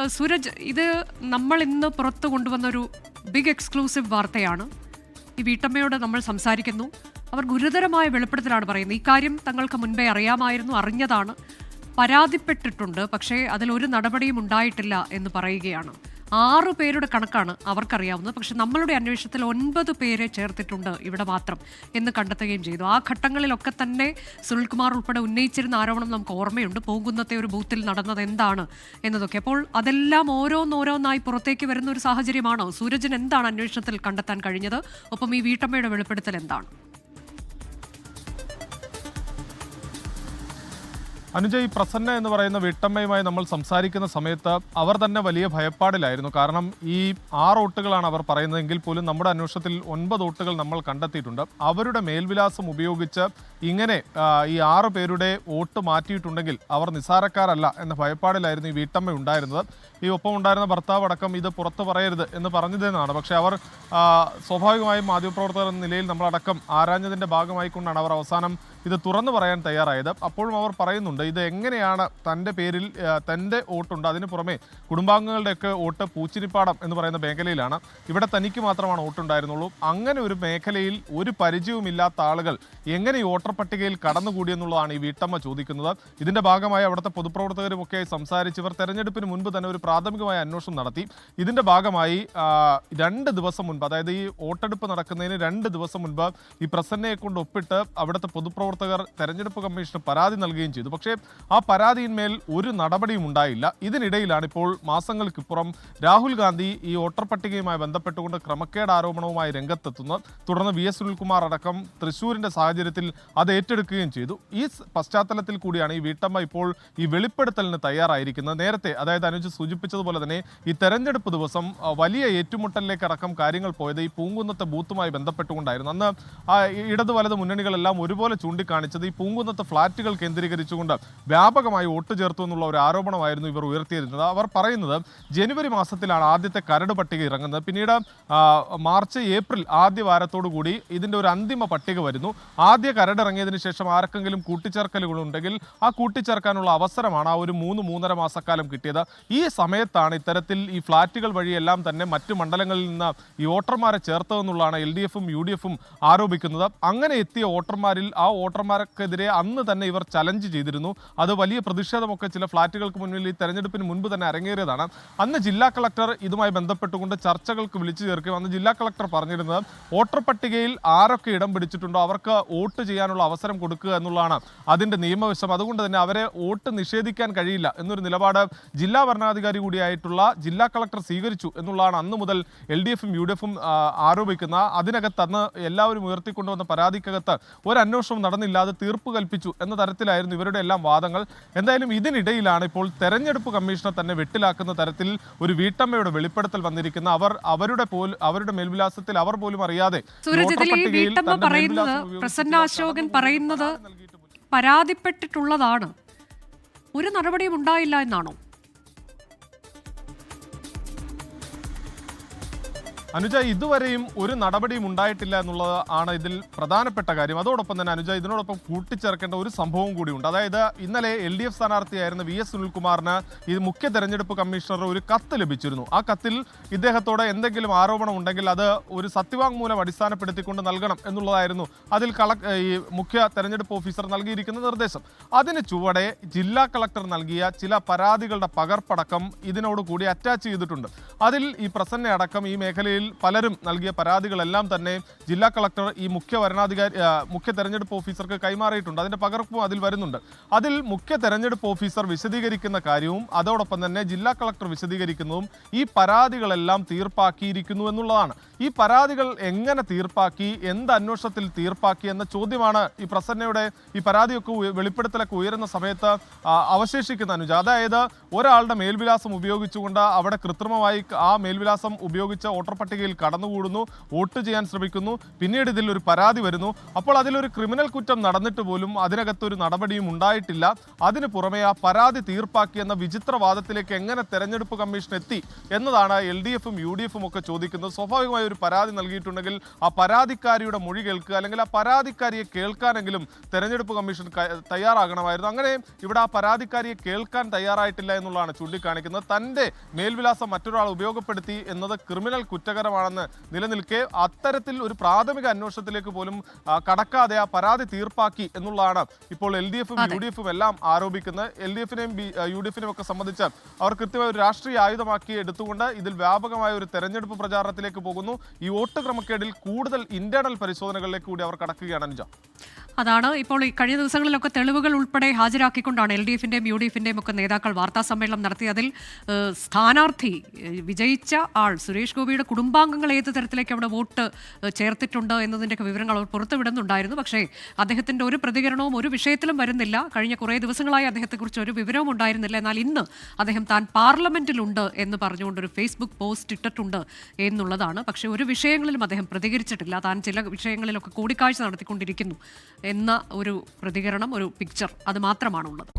സൂരജ് ഇത് നമ്മൾ ഇന്ന് പുറത്തു കൊണ്ടുവന്ന ഒരു ബിഗ് എക്സ്ക്ലൂസീവ് വാർത്തയാണ്. ഈ വീട്ടമ്മയോട് നമ്മൾ സംസാരിക്കുന്നു. അവർ ഗുരുതരമായ വെളിപ്പെടുത്തലാണ് പറയുന്നത്. ഈ കാര്യം തങ്ങൾക്ക് മുൻപേ അറിയാമായിരുന്നു അറിഞ്ഞതാണ്. പരാതിപ്പെട്ടിട്ടുണ്ട് പക്ഷേ അതിലൊരു നടപടിയും ഉണ്ടായിട്ടില്ല എന്ന് പറയുകയാണ്. ആറു പേരുടെ കണക്കാണ് അവർക്കറിയാവുന്നത്. പക്ഷെ നമ്മളുടെ അന്വേഷണത്തിൽ ഒൻപത് പേരെ ചേർത്തിട്ടുണ്ട് ഇവിടെ മാത്രം എന്ന് കണ്ടെത്തുകയും ചെയ്തു. ആ ഘട്ടങ്ങളിലൊക്കെ തന്നെ സുനിൽകുമാർ ഉൾപ്പെടെ ഉന്നയിച്ചിരുന്ന ആരോപണം നമുക്ക് ഓർമ്മയുണ്ട്. പോകുന്നത്തെ ഒരു ബൂത്തിൽ നടന്നത് എന്താണ് എന്നതൊക്കെ. അപ്പോൾ അതെല്ലാം ഓരോന്നോരോന്നായി പുറത്തേക്ക് വരുന്ന ഒരു സാഹചര്യമാണോ? സൂരജിന് എന്താണ് അന്വേഷണത്തിൽ കണ്ടെത്താൻ കഴിഞ്ഞത്? ഒപ്പം ഈ വീട്ടമ്മയുടെ വെളിപ്പെടുത്തൽ എന്താണ്? അനുജ ഈ പ്രസന്ന എന്ന് പറയുന്ന വീട്ടമ്മയുമായി നമ്മൾ സംസാരിക്കുന്ന സമയത്ത് അവർ തന്നെ വലിയ ഭയപ്പാടിലായിരുന്നു. കാരണം ഈ ആറ് ഓട്ടുകളാണ് അവർ പറയുന്നതെങ്കിൽ പോലും നമ്മുടെ അന്വേഷണത്തിൽ ഒൻപത് ഓട്ടുകൾ നമ്മൾ കണ്ടെത്തിയിട്ടുണ്ട്. അവരുടെ മേൽവിലാസം ഉപയോഗിച്ച് ഇങ്ങനെ ഈ ആറ് പേരുടെ വോട്ട് മാറ്റിയിട്ടുണ്ടെങ്കിൽ അവർ നിസാരക്കാരല്ല എന്ന ഭയപ്പാടിലായിരുന്നു ഈ വീട്ടമ്മ ഉണ്ടായിരുന്നത്. ഈ ഒപ്പം ഉണ്ടായിരുന്ന ഭർത്താവ് അടക്കം ഇത് പുറത്ത് പറയരുത് എന്ന് പറഞ്ഞതെന്നാണ്. പക്ഷേ അവർ സ്വാഭാവികമായും മാധ്യമപ്രവർത്തകർ എന്ന നിലയിൽ നമ്മളടക്കം ആരാഞ്ഞതിന്റെ ഭാഗമായിക്കൊണ്ടാണ് അവർ അവസാനം ഇത് തുറന്നു പറയാൻ തയ്യാറായത്. അപ്പോഴും അവർ പറയുന്നുണ്ട് ഇത് എങ്ങനെയാണ് തന്റെ പേരിൽ തന്റെ വോട്ടുണ്ട് അതിന് പുറമെ കുടുംബാംഗങ്ങളുടെയൊക്കെ വോട്ട് പൂച്ചിരിപ്പാടം എന്ന് പറയുന്ന മേഖലയിലാണ്. ഇവിടെ തനിക്ക് മാത്രമാണ് വോട്ടുണ്ടായിരുന്നുള്ളൂ. അങ്ങനെ ഒരു മേഖലയിൽ ഒരു പരിചയവുമില്ലാത്ത ആളുകൾ എങ്ങനെ ഈ വോട്ടർ പട്ടികയിൽ കടന്നുകൂടിയെന്നുള്ളതാണ് ഈ വീട്ടമ്മ ചോദിക്കുന്നത്. ഇതിന്റെ ഭാഗമായി അവിടുത്തെ പൊതുപ്രവർത്തകരുമൊക്കെ സംസാരിച്ച് ഇവർ തെരഞ്ഞെടുപ്പിന് മുൻപ് തന്നെ ഒരു പ്രാഥമികമായ അന്വേഷണം നടത്തി. ഇതിന്റെ ഭാഗമായി രണ്ട് ദിവസം മുൻപ് അതായത് ഈ വോട്ടെടുപ്പ് നടക്കുന്നതിന് രണ്ട് ദിവസം മുൻപ് ഈ പ്രസന്നയെ കൊണ്ട് ഒപ്പിട്ട് അവിടുത്തെ പൊതുപ്രവർത്തകർ തെരഞ്ഞെടുപ്പ് കമ്മീഷന് പരാതി നൽകുകയും ചെയ്തു. പക്ഷേ ആ പരാതിയിന്മേൽ ഒരു നടപടിയും ഉണ്ടായില്ല. ഇതിനിടയിലാണ് ഇപ്പോൾ മാസങ്ങൾക്കിപ്പുറം രാഹുൽ ഗാന്ധി ഈ വോട്ടർ പട്ടികയുമായി ബന്ധപ്പെട്ടുകൊണ്ട് ക്രമക്കേട് ആരോപണവുമായി രംഗത്തെത്തുന്നത്. തുടർന്ന് വി എസ് സുനിൽകുമാർ അടക്കം തൃശൂരിന്റെ സാഹചര്യത്തിൽ അത് ഏറ്റെടുക്കുകയും ചെയ്തു. ഈ പശ്ചാത്തലത്തിൽ കൂടിയാണ് ഈ വീട്ടമ്മ ഇപ്പോൾ ഈ വെളിപ്പെടുത്തലിന് തയ്യാറായിരിക്കുന്നത്. നേരത്തെ അതായത് അനുജ് സൂചിപ്പിച്ചതുപോലെ തന്നെ ഈ തെരഞ്ഞെടുപ്പ് ദിവസം വലിയ ഏറ്റുമുട്ടലിലേക്ക് അടക്കം കാര്യങ്ങൾ പോയത് ഈ പൂങ്കുന്നത്തെ ബൂത്തുമായി ബന്ധപ്പെട്ടുകൊണ്ടായിരുന്നു. അന്ന് ഇടതു വലത് മുന്നണികളെല്ലാം ഒരുപോലെ ചൂണ്ടിക്കാണിച്ചത് ഈ പൂങ്കുന്നത്തെ ഫ്ളാറ്റുകൾ കേന്ദ്രീകരിച്ചുകൊണ്ട് വ്യാപകമായി വോട്ട് ചേർത്തു എന്നുള്ള ഒരു ആരോപണമായിരുന്നു ഇവർ ഉയർത്തിയിരുന്നത് അവർ പറയുന്നത് ജനുവരി മാസത്തിലാണ് ആദ്യത്തെ കരട് പട്ടിക ഇറങ്ങുന്നത്. പിന്നീട് മാർച്ച് ഏപ്രിൽ ആദ്യ വാരത്തോടു കൂടി ഇതിന്റെ ഒരു അന്തിമ പട്ടിക വരുന്നു. ആദ്യ കരട് ഇറങ്ങിയതിനു ശേഷം ആർക്കെങ്കിലും കൂട്ടിച്ചേർക്കലുകളുണ്ടെങ്കിൽ ആ കൂട്ടിച്ചേർക്കാനുള്ള അവസരമാണ് ആ ഒരു മൂന്ന് മൂന്നര മാസക്കാലം കിട്ടിയത്. ഈ സമയത്താണ് ഇത്തരത്തിൽ ഈ ഫ്ളാറ്റുകൾ വഴിയെല്ലാം തന്നെ മറ്റു മണ്ഡലങ്ങളിൽ നിന്ന് ഈ വോട്ടർമാരെ ചേർത്തതെന്നുള്ളതാണ് എൽ ഡി എഫും യു ഡി എഫും ആരോപിക്കുന്നത്. അങ്ങനെ എത്തിയ വോട്ടർമാരിൽ ആ വോട്ടർമാർക്കെതിരെ അന്ന് തന്നെ ഇവർ ചലഞ്ച് ചെയ്തിരുന്നു. അത് വലിയ പ്രതിഷേധമൊക്കെ ചില ഫ്ളാറ്റുകൾക്ക് മുന്നിൽ ഈ തെരഞ്ഞെടുപ്പിന് മുൻപ് തന്നെ അരങ്ങേറിയതാണ്. അന്ന് ജില്ലാ കളക്ടർ ഇതുമായി ബന്ധപ്പെട്ടുകൊണ്ട് ചർച്ചകൾക്ക് വിളിച്ചു ചേർക്കുകയും അന്ന് ജില്ലാ കളക്ടർ പറഞ്ഞിരുന്നത് വോട്ടർ പട്ടികയിൽ ആരൊക്കെ ഇടം പിടിച്ചിട്ടുണ്ടോ അവർക്ക് വോട്ട് ചെയ്യാനുള്ള അവസരം കൊടുക്കുക എന്നുള്ളതാണ് അതിന്റെ നിയമവശം. അതുകൊണ്ട് തന്നെ അവരെ വോട്ട് നിഷേധിക്കാൻ കഴിയില്ല എന്നൊരു നിലപാട് ജില്ലാ ഭരണാധികാരി കൂടിയായിട്ടുള്ള ജില്ലാ കളക്ടർ സ്വീകരിച്ചു എന്നുള്ളതാണ് അന്ന് മുതൽ എൽ ഡി എഫും യു ഡി എഫും ആരോപിക്കുന്ന. അതിനകത്ത് അന്ന് എല്ലാവരും ഉയർത്തിക്കൊണ്ടുവന്ന പരാതിക്കകത്ത് ഒരു അന്വേഷണം നടന്നില്ല. അത് തീർപ്പ് കൽപ്പിച്ചു എന്ന തരത്തിലായിരുന്നു ഇവരുടെ എല്ലാം വാദങ്ങൾ. എന്തായാലും ഇതിനിടയിലാണ് ഇപ്പോൾ തെരഞ്ഞെടുപ്പ് കമ്മീഷനെ തന്നെ വെട്ടിലാക്കുന്ന തരത്തിൽ ഒരു വീട്ടമ്മയുടെ വെളിപ്പെടുത്തൽ വന്നിരിക്കുന്ന അവർ അവരുടെ പോൽ അവരുടെ മേൽവിലാസത്തിൽ അവർ പോലും അറിയാതെ പ്രസന്ന അശോകൻ പറയുന്നത് പരാതിപ്പെട്ടിട്ടുള്ളതാണ്. ഒരു നടപടിയും ഉണ്ടായില്ല എന്നാണോ? അനുജ ഇതുവരെയും ഒരു നടപടിയും ഉണ്ടായിട്ടില്ല എന്നുള്ളത് ആണ് ഇതിൽ പ്രധാനപ്പെട്ട കാര്യം. അതോടൊപ്പം തന്നെ അനുജ ഇതിനോടൊപ്പം കൂട്ടിച്ചേർക്കേണ്ട ഒരു സംഭവം കൂടിയുണ്ട് അതായത് ഇന്നലെ എൽ ഡി എഫ് സ്ഥാനാർത്ഥിയായിരുന്ന വി എസ് സുനിൽകുമാറിന് ഇത് മുഖ്യ തെരഞ്ഞെടുപ്പ് കമ്മീഷണർ ഒരു കത്ത് ലഭിച്ചിരുന്നു. ആ കത്തിൽ ഇദ്ദേഹത്തോട് എന്തെങ്കിലും ആരോപണം ഉണ്ടെങ്കിൽ അത് ഒരു സത്യവാങ്മൂലം അടിസ്ഥാനപ്പെടുത്തിക്കൊണ്ട് നൽകണം എന്നുള്ളതായിരുന്നു അതിൽ കള ഈ മുഖ്യ തെരഞ്ഞെടുപ്പ് ഓഫീസർ നൽകിയിരിക്കുന്ന നിർദ്ദേശം. അതിന് ചുവടെ ജില്ലാ കളക്ടർ നൽകിയ ചില പരാതികളുടെ പകർപ്പടക്കം ഇതിനോട് കൂടി അറ്റാച്ച് ചെയ്തിട്ടുണ്ട്. അതിൽ ഈ പ്രസന്ന അടക്കം ഈ മേഖലയിൽ പലരും നൽകിയ പരാതികളെല്ലാം തന്നെ ജില്ലാ കളക്ടർ ഈ മുഖ്യ വരണാധികാരി മുഖ്യ തെരഞ്ഞെടുപ്പ് ഓഫീസർക്ക് കൈമാറിയിട്ടുണ്ട്. അതിന്റെ പകർപ്പും അതിൽ വരുന്നുണ്ട്. അതിൽ മുഖ്യ തെരഞ്ഞെടുപ്പ് ഓഫീസർ വിശദീകരിക്കുന്ന കാര്യവും അതോടൊപ്പം തന്നെ ജില്ലാ കളക്ടർ വിശദീകരിക്കുന്നതും ഈ പരാതികളെല്ലാം തീർപ്പാക്കിയിരിക്കുന്നു എന്നുള്ളതാണ്. ഈ പരാതികൾ എങ്ങനെ തീർപ്പാക്കി എന്ത് അന്വേഷണത്തിൽ തീർപ്പാക്കി എന്ന ചോദ്യമാണ് ഈ പ്രസന്നയുടെ ഈ പരാതിയൊക്കെ വെളിപ്പെടുത്തലൊക്കെ ഉയരുന്ന സമയത്ത് അവശേഷിക്കുന്ന അനുജ. അതായത് ഒരാളുടെ മേൽവിലാസം ഉപയോഗിച്ചുകൊണ്ട് അവിടെ കൃത്രിമമായി ആ മേൽവിലാസം ഉപയോഗിച്ച് വോട്ടർ പട്ടികയിൽ കടന്നുകൂടുന്നു വോട്ട് ചെയ്യാൻ ശ്രമിക്കുന്നു പിന്നീട് ഇതിൽ ഒരു പരാതി വരുന്നു. അപ്പോൾ അതിലൊരു ക്രിമിനൽ കുറ്റം നടന്നിട്ട് പോലും അതിനകത്തൊരു നടപടിയും ഉണ്ടായിട്ടില്ല. അതിന് പുറമെ ആ പരാതി തീർപ്പാക്കി എന്ന വിചിത്രവാദത്തിലേക്ക് എങ്ങനെ തെരഞ്ഞെടുപ്പ് കമ്മീഷൻ എത്തി എന്നതാണ് എൽ ഡി എഫും യു ഡി എഫും ഒക്കെ ചോദിക്കുന്നത്. സ്വാഭാവികമായി ഒരു പരാതി നൽകിയിട്ടുണ്ടെങ്കിൽ ആ പരാതിക്കാരിയുടെ മൊഴി കേൾക്കുക അല്ലെങ്കിൽ ആ പരാതിക്കാരിയെ കേൾക്കാനെങ്കിലും തെരഞ്ഞെടുപ്പ് കമ്മീഷൻ തയ്യാറാകണമായിരുന്നു. അങ്ങനെ ഇവിടെ ആ പരാതിക്കാരിയെ കേൾക്കാൻ തയ്യാറായിട്ടില്ല എന്നുള്ളതാണ് ചൂണ്ടിക്കാണിക്കുന്നത്. തന്റെ മേൽവിലാസം മറ്റൊരാൾ ഉപയോഗപ്പെടുത്തി എന്നത് ക്രിമിനൽ കുറ്റകരമാണെന്ന് നിലനിൽക്കെ അത്തരത്തിൽ ഒരു പ്രാഥമിക അന്വേഷണത്തിലേക്ക് പോലും കടക്കാതെ ആ പരാതി തീർപ്പാക്കി എന്നുള്ളതാണ് ഇപ്പോൾ എൽ ഡി എഫും യു ഡി എഫും എല്ലാം ആരോപിക്കുന്നത്. എൽ ഡി എഫിനെയും യു ഡി എഫിനെയും ഒക്കെ സംബന്ധിച്ച് അവർ കൃത്യമായ ഒരു രാഷ്ട്രീയ ആയുധമാക്കി എടുത്തുകൊണ്ട് ഇതിൽ വ്യാപകമായ ഒരു തെരഞ്ഞെടുപ്പ് പ്രചാരണത്തിലേക്ക് പോകുന്നു. ഈ വോട്ട് ക്രമക്കേടിൽ കൂടുതൽ ഇന്റേണൽ പരിശോധനകളിലേക്ക് കൂടി അവർ കടക്കുകയാണ് അനുജ. അതാണ്. ഇപ്പോൾ ഈ കഴിഞ്ഞ ദിവസങ്ങളിലൊക്കെ തെളിവുകൾ ഉൾപ്പെടെ ഹാജരാക്കിക്കൊണ്ടാണ് എൽ ഡി എഫിന്റെയും യു ഡി എഫിന്റെയും ഒക്കെ നേതാക്കൾ വാർത്താ സമ്മേളനം നടത്തി. അതിൽ സ്ഥാനാർത്ഥി വിജയിച്ച ആൾ സുരേഷ് ഗോപിയുടെ കുടുംബാംഗങ്ങൾ ഏത് തരത്തിലേക്ക് അവിടെ വോട്ട് ചേർത്തിട്ടുണ്ട് എന്നതിന്റെയൊക്കെ വിവരങ്ങൾ അവർ പുറത്തുവിടുന്നുണ്ടായിരുന്നു പക്ഷേ അദ്ദേഹത്തിന്റെ ഒരു പ്രതികരണവും ഒരു വിഷയത്തിലും വരുന്നില്ല. കഴിഞ്ഞ കുറേ ദിവസങ്ങളായി അദ്ദേഹത്തെക്കുറിച്ച് ഒരു വിവരവും ഉണ്ടായിരുന്നില്ല. എന്നാൽ ഇന്ന് അദ്ദേഹം താൻ പാർലമെന്റിലുണ്ട് എന്ന് പറഞ്ഞുകൊണ്ട് ഒരു ഫേസ്ബുക്ക് പോസ്റ്റ് ഇട്ടിട്ടുണ്ട് എന്നുള്ളതാണ്. പക്ഷേ ഒരു വിഷയങ്ങളിലും അദ്ദേഹം പ്രതികരിച്ചിട്ടില്ല. താൻ ചില വിഷയങ്ങളിലൊക്കെ കൂടിക്കാഴ്ച നടത്തിക്കൊണ്ടിരിക്കുന്നു. എന്ന ഒരു പ്രതികരണം ഒരു പിക്ചർ അത് മാത്രമാണുള്ളത്.